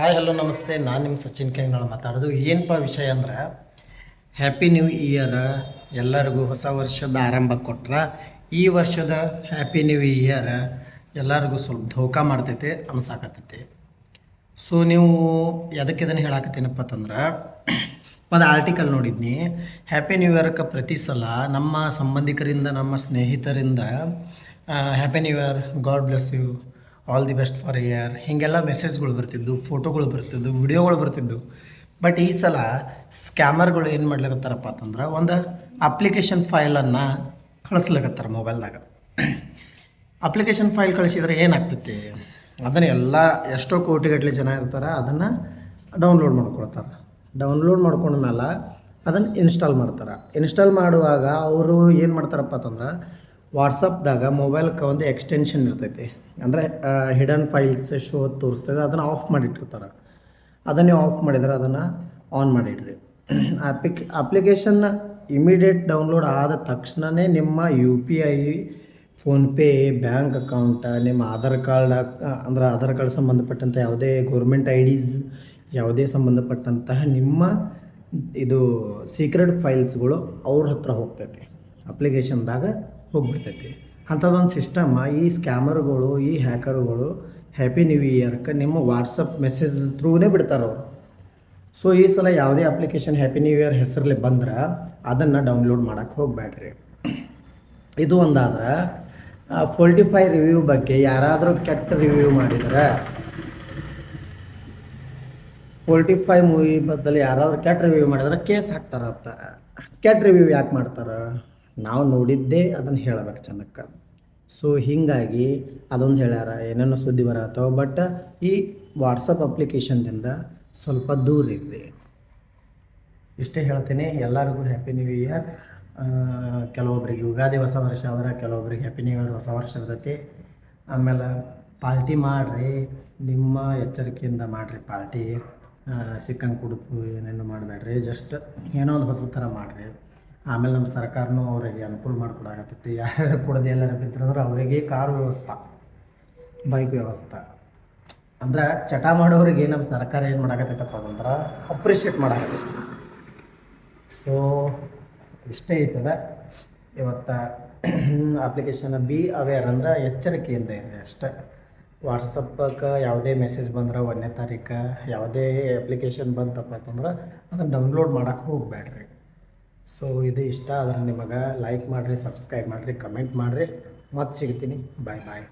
Hi, hello, ನಮಸ್ತೆ. ನಾನು ನಿಮ್ಮ ಸಚಿನ್ ಕೆಂಗಳ ಮಾತಾಡೋದು. ಏನಪ್ಪ ವಿಷಯ ಅಂದ್ರೆ ಹ್ಯಾಪಿ ನ್ಯೂ ಇಯರ್ ಎಲ್ಲರಿಗೂ ಹೊಸ ವರ್ಷದ ಆರಂಭ ಕೊಟ್ರೆ. ಈ ವರ್ಷದ ಹ್ಯಾಪಿ ನ್ಯೂ ಇಯರ್ ಎಲ್ಲರಿಗೂ ಸ್ವಲ್ಪ ಧೋಕಾ ಮಾಡ್ತೈತೆ, ಅನ್ಸಾಕತ್ತೈತಿ. ಸೊ ನೀವು ಎದಕ್ಕೆ ಇದನ್ನು ಹೇಳಾಕತ್ತೇನಪ್ಪ ಅಂತಂದ್ರೆ, ಒಂದು ಆರ್ಟಿಕಲ್ ನೋಡಿದ್ನಿ. ಹ್ಯಾಪಿ ನ್ಯೂ ಇಯರ್ಕ್ಕೆ ಪ್ರತಿ ಸಲ ನಮ್ಮ ಸಂಬಂಧಿಕರಿಂದ, ನಮ್ಮ ಸ್ನೇಹಿತರಿಂದ happy new year god bless you all the best for year ಹೀಗೆಲ್ಲ ಮೆಸೇಜ್ಗಳು ಬರ್ತಿದ್ದು ಫೋಟೋಗಳು ಬರ್ತಿದ್ದು ವಿಡಿಯೋಗಳು ಬರ್ತಿದ್ದು ಬಟ್ ಈ ಸಲ ಸ್ಕ್ಯಾಮರ್ಗಳು ಏನು ಮಾಡ್ಲಿಕತ್ತಾರಪ್ಪ ಅಂತಂದ್ರೆ ಒಂದು ಅಪ್ಲಿಕೇಶನ್ ಫೈಲನ್ನು ಕಳಿಸ್ಲಿಕತ್ತಾರ ಮೊಬೈಲ್ದಾಗ ಅಪ್ಲಿಕೇಶನ್ ಫೈಲ್ ಕಳಿಸಿದ್ರೆ ಏನಾಗ್ತೈತಿ? ಅದನ್ನು ಎಲ್ಲ ಎಷ್ಟೋ ಕೋಟಿಗಟ್ಟಲೆ ಜನ ಇರ್ತಾರೆ, ಅದನ್ನು ಡೌನ್ಲೋಡ್ ಮಾಡ್ಕೊಳ್ತಾರೆ. ಡೌನ್ಲೋಡ್ ಮಾಡ್ಕೊಂಡ ಮೇಲೆ ಅದನ್ನು ಇನ್ಸ್ಟಾಲ್ ಮಾಡ್ತಾರೆ. ಇನ್ಸ್ಟಾಲ್ ಮಾಡುವಾಗ ಅವರು ಏನು ಮಾಡ್ತಾರಪ್ಪ ಅಂತಂದ್ರೆ ವಾಟ್ಸಪ್ದಾಗ ಮೊಬೈಲ್ಗೆ ಒಂದು ಎಕ್ಸ್ಟೆನ್ಷನ್ ಇರ್ತೈತಿ. ಅಂದರೆ ಹಿಡನ್ ಫೈಲ್ಸ್ ಶೋ ತೋರಿಸ್ತದೆ, ಅದನ್ನು ಆಫ್ ಮಾಡಿಟ್ಟಿರ್ತಾರೆ. ಅದನ್ನೇ ಆಫ್ ಮಾಡಿದರೆ ಅದನ್ನು ಆನ್ ಮಾಡಿಡ್ರಿ. ಅಪ್ಲಿಕ್ ಅಪ್ಲಿಕೇಶನ್ ಇಮಿಡಿಯೇಟ್ ಡೌನ್ಲೋಡ್ ಆದ ತಕ್ಷಣವೇ ನಿಮ್ಮ U P I PhonePe bank account ನಿಮ್ಮ ಆಧಾರ್ ಕಾರ್ಡ್ ಅಂದ್ರೆ ಆಧಾರ್ ಕಾರ್ಡ್ ಸಂಬಂಧಪಟ್ಟಂಥ ಯಾವುದೇ ಗೌರ್ಮೆಂಟ್ ಐ ಡಿಸ್ ಯಾವುದೇ ಸಂಬಂಧಪಟ್ಟಂತಹ ನಿಮ್ಮ ಇದು ಸೀಕ್ರೆಟ್ ಫೈಲ್ಸ್ಗಳು ಅವ್ರ ಹತ್ರ ಹೋಗ್ತೈತಿ. ಅಪ್ಲಿಕೇಶನ್ದಾಗ ಹೋಗ್ಬಿಡ್ತೈತಿ. ಅಂಥದ್ದೊಂದು ಸಿಸ್ಟಮ್ ಈ ಸ್ಕ್ಯಾಮರ್ಗಳು ಈ ಹ್ಯಾಕರ್ಗಳು ಹ್ಯಾಪಿ ನ್ಯೂ ಇಯರ್ಗೆ ನಿಮ್ಮ ವಾಟ್ಸಪ್ ಮೆಸೇಜ್ ಥ್ರೂನೇ ಬಿಡ್ತಾರೆ ಅವರು. ಸೊ ಈ ಸಲ ಯಾವುದೇ ಅಪ್ಲಿಕೇಶನ್ ಹ್ಯಾಪಿ ನ್ಯೂ ಇಯರ್ ಹೆಸರಲ್ಲಿ ಬಂದ್ರೆ ಅದನ್ನು ಡೌನ್ಲೋಡ್ ಮಾಡೋಕ್ಕೆ ಹೋಗಬೇಡ್ರಿ ಇದು ಒಂದಾದ್ರೆ ಫೋರ್ಟಿಫೈ ರಿವ್ಯೂ ಬಗ್ಗೆ ಯಾರಾದರೂ ಕೆಟ್ಟ ರಿವ್ಯೂ ಮಾಡಿದರೆ ಫೋರ್ಟಿಫೈ ಮೂವಿ ಬದ್ದಲ್ಲಿ ಯಾರಾದರೂ ಕೆಟ್ಟ ರಿವ್ಯೂ ಮಾಡಿದ್ರೆ ಕೇಸ್ ಹಾಕ್ತಾರಂತ ಕೆಟ್ಟ ರಿವ್ಯೂ ಯಾಕೆ ಮಾಡ್ತಾರೆ? ನಾವು ನೋಡಿದ್ದೇ ಅದನ್ನು ಹೇಳಬೇಕು ಚೆನ್ನಕ್ಕೆ ಸೊ ಹೀಗಾಗಿ ಅದೊಂದು ಹೇಳ್ಯಾರ, ಏನೇನೋ ಸುದ್ದಿ ಬರತ್ತವ ಬಟ್ ಈ ವಾಟ್ಸಪ್ ಅಪ್ಲಿಕೇಶನ್ದಿಂದ ಸ್ವಲ್ಪ ದೂರ ಇರಲಿ ಇಷ್ಟೇ ಹೇಳ್ತೀನಿ, ಎಲ್ಲರಿಗೂ ಹ್ಯಾಪಿ ನ್ಯೂ ಇಯರ್ ಕೆಲವೊಬ್ಬರಿಗೆ ಯುಗಾದಿ ಹೊಸ ವರ್ಷ ಆದ್ರೆ ಕೆಲವೊಬ್ರಿಗೆ ಹ್ಯಾಪಿ ನ್ಯೂ ಇಯರ್ ಹೊಸ ವರ್ಷ ಇರ್ತೈತಿ. ಆಮೇಲೆ ಪಾರ್ಟಿ ಮಾಡಿರಿ, ನಿಮ್ಮ ಎಚ್ಚರಿಕೆಯಿಂದ ಮಾಡಿರಿ ಪಾರ್ಟಿ. ಸಿಕ್ಕಂಗೆ ಕುಡಿದು ಏನೇನು ಮಾಡಬೇಡ್ರಿ ಜಸ್ಟ್ ಏನೋ ಒಂದು ಹೊಸ ಥರ ಮಾಡಿರಿ. ಆಮೇಲೆ ನಮ್ಮ ಸರ್ಕಾರನೂ ಅವರಿಗೆ ಅನುಕೂಲ ಮಾಡಿಕೊಡಾಕತ್ತೈತಿ. ಯಾರು ಕೊಡೋದು ಎಲ್ಲಾರು ಬಿದ್ರಂದ್ರೆ ಅವರಿಗೆ ಕಾರು ವ್ಯವಸ್ಥೆ, ಬೈಕ್ ವ್ಯವಸ್ಥೆ. ಅಂದ್ರೆ ಚಟ ಮಾಡೋರಿಗೆ ನಮ್ಮ ಸರ್ಕಾರ ಏನು ಮಾಡಾಕತ್ತೈತಪ್ಪ ಅಂದ್ರೆ ಅಪ್ರಿಷಿಯೇಟ್ ಮಾಡಾಕತ್ತೈತಿ. ಸೊ ಇಷ್ಟೇ ಐತದ. ಇವತ್ತು ಅಪ್ಲಿಕೇಶನ್ ಬಿ ಅವೇರ್ ಅಂದ್ರೆ ಎಚ್ಚರಿಕೆಯಿಂದ ಇದೆ ಅಷ್ಟೇ. ವಾಟ್ಸಪ್ಪಕ್ಕೆ ಯಾವುದೇ ಮೆಸೇಜ್ ಬಂದ್ರೆ ಒಂದನೇ ತಾರೀಕು, ಯಾವುದೇ ಅಪ್ಲಿಕೇಶನ್ ಬಂತಪ್ಪ ಅಂತಂದ್ರೆ ಅದನ್ನು ಡೌನ್ಲೋಡ್ ಮಾಡೋಕ್ಕೆ ಹೋಗಬೇಡ್ರಿ ಸೊ ಇದು ಇಷ್ಟ ಆದರೆ ನಿಮಗೆ ಲೈಕ್ ಮಾಡಿರಿ ಸಬ್ಸ್ಕ್ರೈಬ್ ಮಾಡಿರಿ ಕಮೆಂಟ್ ಮಾಡಿರಿ. ಮತ್ತೆ ಸಿಗ್ತೀನಿ. ಬಾಯ್ ಬಾಯ್